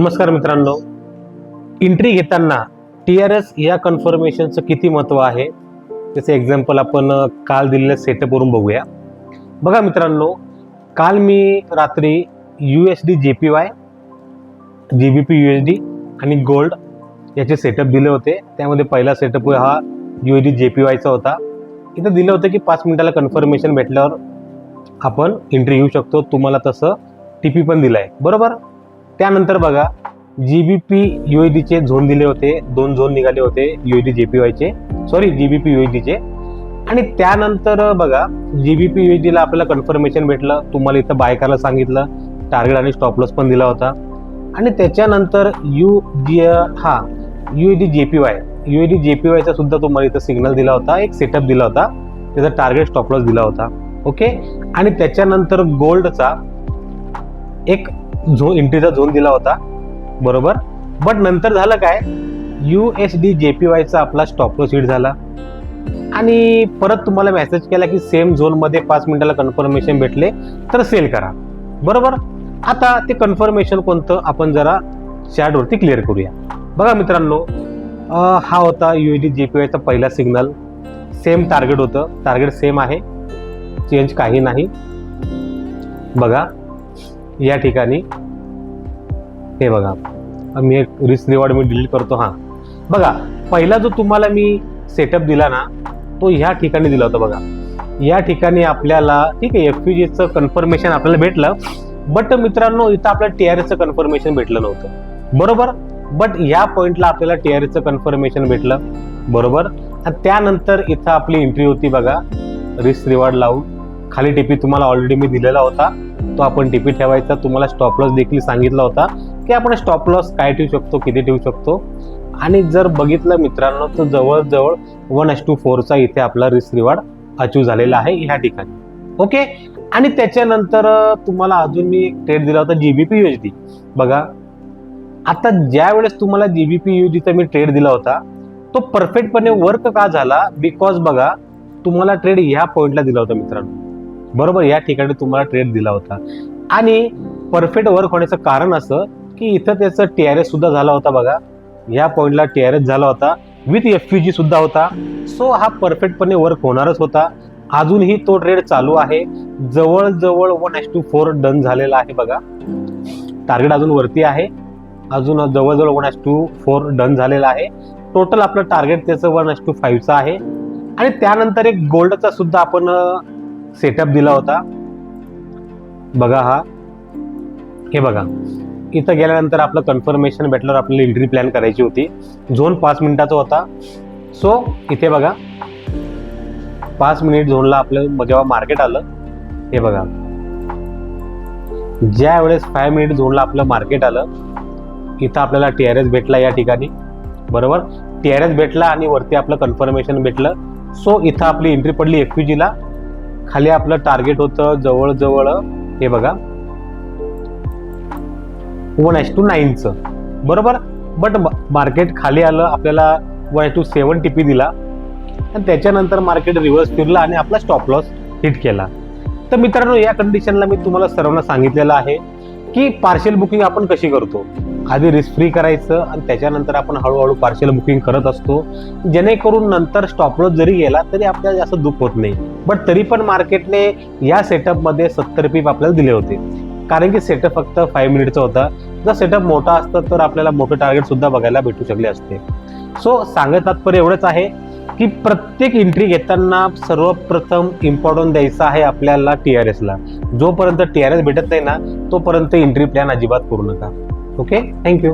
नमस्कार मित्रांनो. एंट्री घेताना टी आर एस या कन्फर्मेशनचं किती महत्त्व आहे? त्याचं एक्झाम्पल आपण काल दिलेल्या सेटअपवरून बघूया. बघा मित्रांनो काल मी रात्री U S D J P Y G B P U S D आणि गोल्ड याचे सेटअप दिले होते. त्यामध्ये पहिला सेटअप हा U S D J P वायचा होता. इथं दिलं होतं की पाच मिनिटाला कन्फर्मेशन भेटल्यावर आपण एंट्री घेऊ शकतो. तुम्हाला तसं टी पी पण दिलं आहे बरोबर? त्यानंतर बघा जी बी पी यू डीचे झोन दिले होते दोन झोन निघाले होते U D J P वायचे sorry G B P U आणि त्यानंतर बघा जी बी पी यू आपल्याला कन्फर्मेशन भेटलं. तुम्हाला इथं बाय करायला सांगितलं. टार्गेट आणि स्टॉपलॉस पण दिला होता. आणि त्याच्यानंतर यू जी हा U D J P Y U D J P वायचा सुद्धा तुम्हाला इथं सिग्नल दिला होता. एक सेटअप दिला होता. त्याचा टार्गेट स्टॉपलॉस दिला होता. ओके आणि त्याच्यानंतर गोल्डचा एक झोन एंट्रीचा झोन दिला होता. बरोबर? बट नंतर झालं काय? U S D J P वायचा आपला स्टॉपलॉस हिट झाला. आणि परत तुम्हाला मेसेज केला की सेम झोनमध्ये पाच मिनिटाला कन्फर्मेशन भेटले तर सेल करा. बरोबर? आता ते कन्फर्मेशन कोणतं? आपण जरा चॅटवरती क्लिअर करूया. बघा मित्रांनो हा होता U S D J P वायचा पहिला सिग्नल सेम टार्गेट होतं. टार्गेट सेम आहे. चेंज काही नाही. बघा. या ठिकाणी. हे बघा. मी एक रिस्क रिवॉर्ड मी डिलीट करतो हां. बघा पहिला जो तुम्हाला मी सेटअप दिला ना तो ह्या ठिकाणी दिला होता बघा. या ठिकाणी आपल्याला ठीक आहे एफ जीचं कन्फर्मेशन आपल्याला भेटलं बट मित्रांनो इथं आपल्याला टी आर एसचं कन्फर्मेशन भेटलं नव्हतं. बरोबर? बट या पॉइंटला आपल्याला टी आर एसचं कन्फर्मेशन भेटलं. बरोबर? आणि त्यानंतर इथं आपली एंट्री होती बघा. रिस्क रिवॉर्ड लावून. खाली टीपी तुम्हाला ऑलरेडी मी दिलेला होता. तो आपण टिपी ठेवायचा. तुम्हाला स्टॉप लॉस देखील सांगितला होता की आपण स्टॉप लॉस काय ठेवू शकतो किती ठेवू शकतो? आणि जर बघितलं मित्रांनो तर जवळजवळ वन एस टू फोरचा इथे आपला रिस्क रिवॉर्ड अचीव झालेला आहे ह्या ठिकाणी. ओके आणि त्याच्यानंतर तुम्हाला अजून मी एक ट्रेड दिला होता जीबीपी युएचडी बघा आता ज्या वेळेस तुम्हाला जीबीपी युएचडीचा मी ट्रेड दिला होता तो परफेक्टपणे वर्क का झाला? बिकॉज बघा तुम्हाला ट्रेड ह्या पॉइंटला दिला होता मित्रांनो. बरोबर या ठिकाणी तुम्हाला ट्रेड दिला होता. आणि परफेक्ट वर्क होण्याचं कारण असं की इथं त्याचं टी आर एस सुद्धा झाला होता बघा. या पॉइंटला टी आर एस झाला होता. विथ एफ जी सुद्धा होता. सो हा परफेक्टपणे वर्क होणारच होता. अजूनही तो ट्रेड चालू आहे. जवळजवळ one is to four done झालेला आहे बघा. टार्गेट अजून वरती आहे. अजून जवळजवळ one is to four done झालेला आहे. टोटल आपलं टार्गेट त्याचं वन एस टू फाईव्हचं आहे. आणि त्यानंतर एक गोल्डचा सुद्धा आपण सेटअप दिला होता. बघा हा. हे बघा. इथं गेल्यानंतर आपलं कन्फर्मेशन भेटल्यावर आपल्याला एंट्री प्लॅन करायची होती. झोन पाच मिनिटाचा होता. सो इथे बघा. पाच मिनिट झोनला आपलं जेव्हा मार्केट आलं हे बघा. ज्या वेळेस फाय मिनिट झोनला आपलं मार्केट आलं इथं आपल्याला टी आर एस भेटला या ठिकाणी. बरोबर? टी आर एस भेटला आणि वरती आपलं कन्फर्मेशन भेटलं. सो इथं आपली एंट्री पडली एफ ला. खाली आपलं टार्गेट होतं जवळजवळ हे बघा. वन एच टू नाईनचं. बरोबर? बट मार्केट खाली आलं आपल्याला one H two seven TP दिला. आणि त्याच्यानंतर मार्केट रिव्हर्स फिरलं आणि आपला स्टॉप लॉस हिट केला. तर मित्रांनो या कंडिशनला मी तुम्हाला सर्वांना सांगितलेलं आहे की पार्शल बुकिंग आपण कशी करतो? आधी रिस्क फ्री करायचं आणि त्याच्यानंतर आपण हळूहळू पार्शल बुकिंग करत असतो. जेणेकरून नंतर स्टॉप लॉस जरी गेला तरी आपल्याला जास्त दुःख होत नाही. बट तरी पण मार्केटने या सेटअपमध्ये सत्तर पीप आपल्याला दिले होते. कारण की सेटअप फक्त फाईव्ह मिनिटचा होता. जर सेटअप मोठा असतं तर आपल्याला मोठं टार्गेट सुद्धा बघायला भेटू शकले असते. सो सांगत तात्पर्य एवढंच आहे की प्रत्येक एंट्री घेताना सर्वप्रथम इम्पॉर्टन्स द्यायचा आहे आपल्याला टी आर एसला जोपर्यंत टी आर एस भेटत नाही ना तोपर्यंत एंट्री प्लॅन अजिबात करू नका. Okay thank you